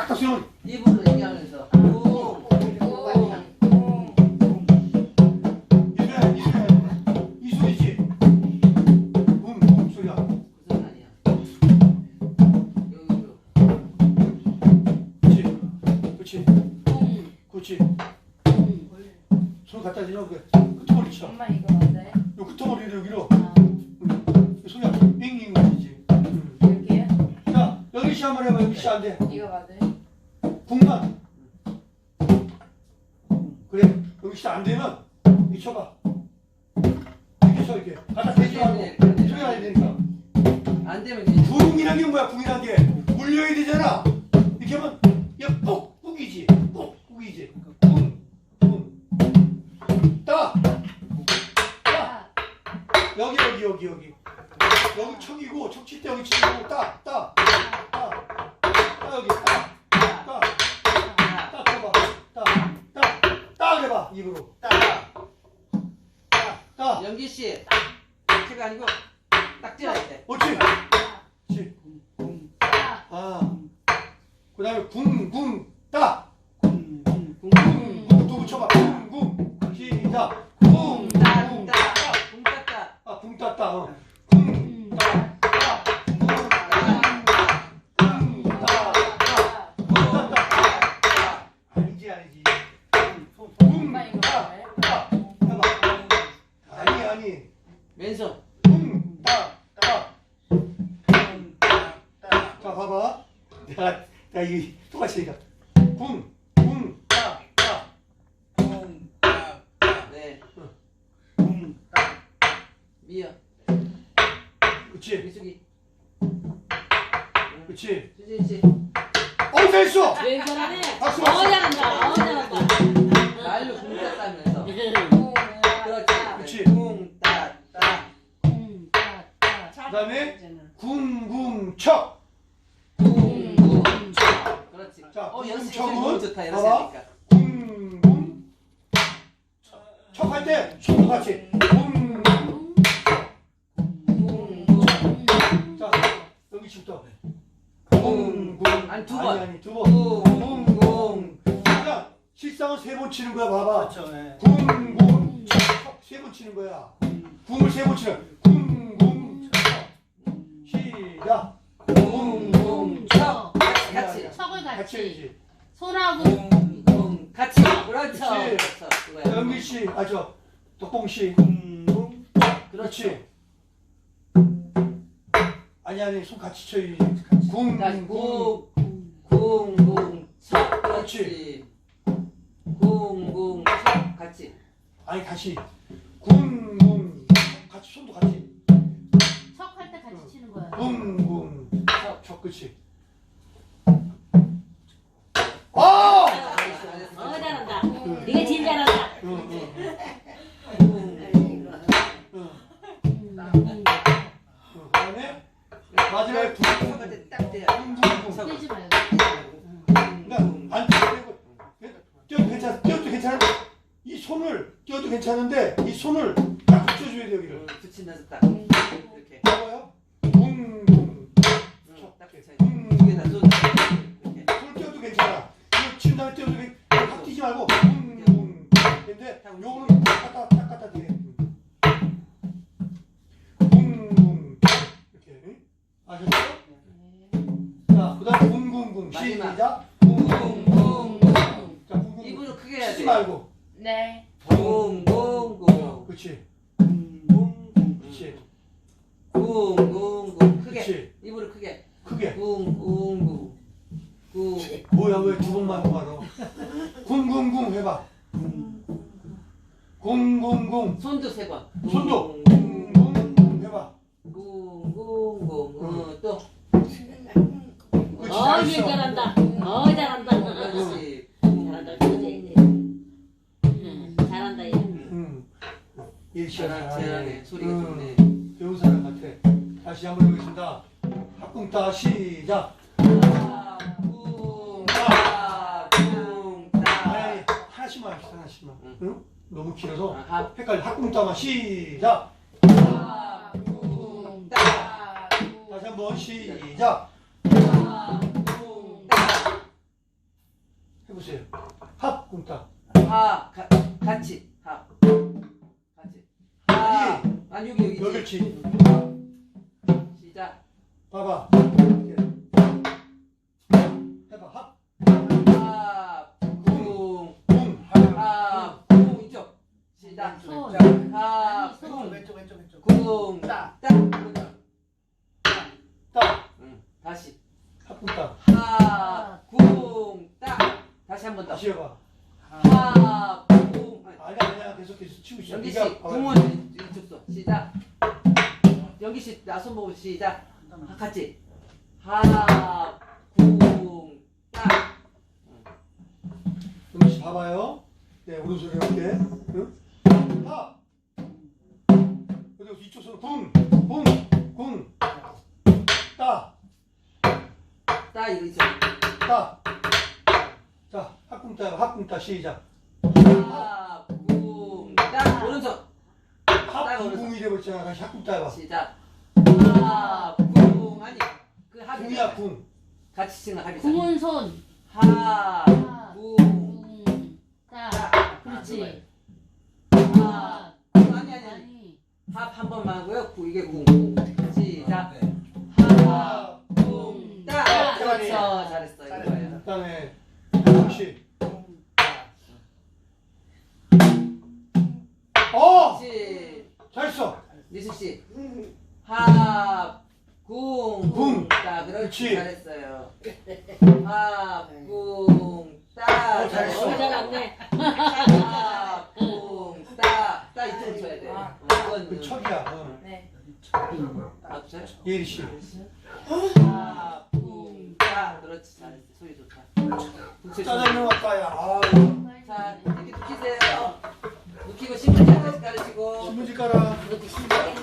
딱딱 세워. 입으로 얘기하면서 쿵, 이소야, 이소야. 이 소리지. 붐붐 소리야. 그 소리 아니야. 여기로. 그렇지. 그렇지. 그렇지. 손 갖다 대려 그 끄트머리 쳐. 엄마 이거 맞아요? 요 끄트머리를 여기로. 아, 응. 소리야. 빙빙 거리지. 응. 이렇게요? 자, 여기 시 한번 해봐. 여기 시안 돼. 이거 맞아요? 궁만. 그래. 여기 시안 되면 이 쳐봐. 이렇게 쳐 이렇게. 갖다 대지 말고. 소리가 나야 되니까. 안 되면 이제 궁이란 게 뭐야? 궁이란 게 물려야 되잖아. 이렇게 하면 야 뽁! 뽁이지. 뽁! 뽁이지. 따. 따. 여기 여기 여기 여기. 여기 척이고 척칠 때 여기 치고 따. 따. 따. 따 여기 따. 따. 입으로. 따. 따. 따. 연기 씨 제가 아니고 딱지할 때. 옳지. 그렇지. 아. 그 다음에 궁궁 따. 궁궁궁또 붙여봐. 궁궁 시작. 궁 맞아요? 따. 해봐. 아니. 왼손. 네 미어 그렇지. 그렇지. 수진 씨 어 됐어. 왼손하네. 박수, 어. 잘한다. 어 잘한다. 그렇지. 자, 어 연습 쿵쿵 너무 척은 좋다 봐봐. 연습하니까. 궁궁 척할 때. 손도 같이. 궁궁 쿵쿵 자 여기 집부터. 궁궁 아니, 두 아니 번. 아니 두번. 쿵쿵 자 실상은 세 번 치는 거야 봐봐. 그렇죠. 예. 궁궁 척세번 치는 거야. 궁을 세 번 치는 궁궁 척 시작 같이 해야지. 손하고 쿵쿵 같이. 그렇죠. 그렇지. 그렇죠. 그거야. 연기 씨, 아저 덕봉 씨, 궁궁 그렇지. 아니 아니 손 같이 쳐야지. 궁, 다시 궁, 쿵쿵 척 그렇지. 쿵쿵 척 같이. 아니 다시 궁, 궁, 같이 손도 같이. 척할 때 같이 치는 거야. 궁, 궁, 척, 척, 그렇지. 손을 뛰어도 괜찮은데 이 손을 딱 붙여줘야 돼 여기를. 붙이면서 딱. 이렇게. 봐봐요. 붕붕 딱 괜찮아 두개다 손 이렇게. 손 뛰어도 괜찮아. 이거 친 다음에 뛰어도 괜- 확 뛰지 말고. 붕붕 근데 요거는 딱 갖다 딱 갖다 대붕붕 이렇게. 응? 아셨죠? 자 그 다음 붕붕붕 마지막. 시작. 쿵쿵 자 붕붕 입으로 크게 해야 치지 돼 말고. 네. 뭐야 왜 두 번만 말어 궁궁궁 해봐. 궁궁궁. 손도 세 번. 손도. 궁궁궁. 해봐. 쿵쿵쿵 또. 그렇지 어 제일 잘했어. 잘한다. 어 잘한다. 그렇지. 잘한다. 그렇지. 응, 잘한다 얘. 응. 일시야 잘하네. 잘하네 소리가 응. 좋네. 배운 사람 같아 다시 한번 해보겠습니다. 합궁따 시작 쿵따 쿵따 아니 하나씩만 합시다 하나씩만 응. 응? 너무 길어서 아, 헷갈려 합궁따만 시작 다시 한번 시작 해보세요. 합, 꿍따. 하 가, 같이 하 같이 하 아니 여기 여기 있지. 치. 시작 봐봐. 궁 따. 따 따. 응, 다시 합, 꿍따. 하 궁 따 다시 한 번 더 다시 해봐. 하 궁 아니야, 아니야. 계속해서 치고 있어. 연기 씨 네가 봐봐. 궁은 이쪽 써 시작 연기 씨 나손 보고 시작 하, 같이 하 궁 따 연기 씨 봐봐요. 네, 오른손에 할게. 응? 합. 손 쿵, 쿵, 쿵. 따, 따 이거 있어 따. 자, 합꿈따, 합꿈따 시작. 하궁 따 오른손 합궁이 돼버렸잖아. 다시 합꿈따 해봐. 시작 하궁 아니 그 합이 궁이야, 궁. 같이 치는 합이 궁은 손. 하궁 이게 궁 시작. 하궁 따 따. 그렇죠. 잘했어 이거예요. 그다음에 혹시? 어, 시. 잘했어. 미수 씨. 하 궁 궁. 따 그렇지. 그렇지. 잘했어요. 하 궁 따 어, 잘했어. 어. 잘았네. 하 궁 따. 따 이쪽으로 쳐야 돼. 어, 그 이건 척이야. 어. 네. 맞죠? 예리 씨. 하궁 따. 그렇지 잘했어. 소리 좋다. 짜장면. 아, 자 이렇게 눕히세요. 눕히고 신문지 한 가지 가르치고. 신문지 깔아. 이것도 신기했네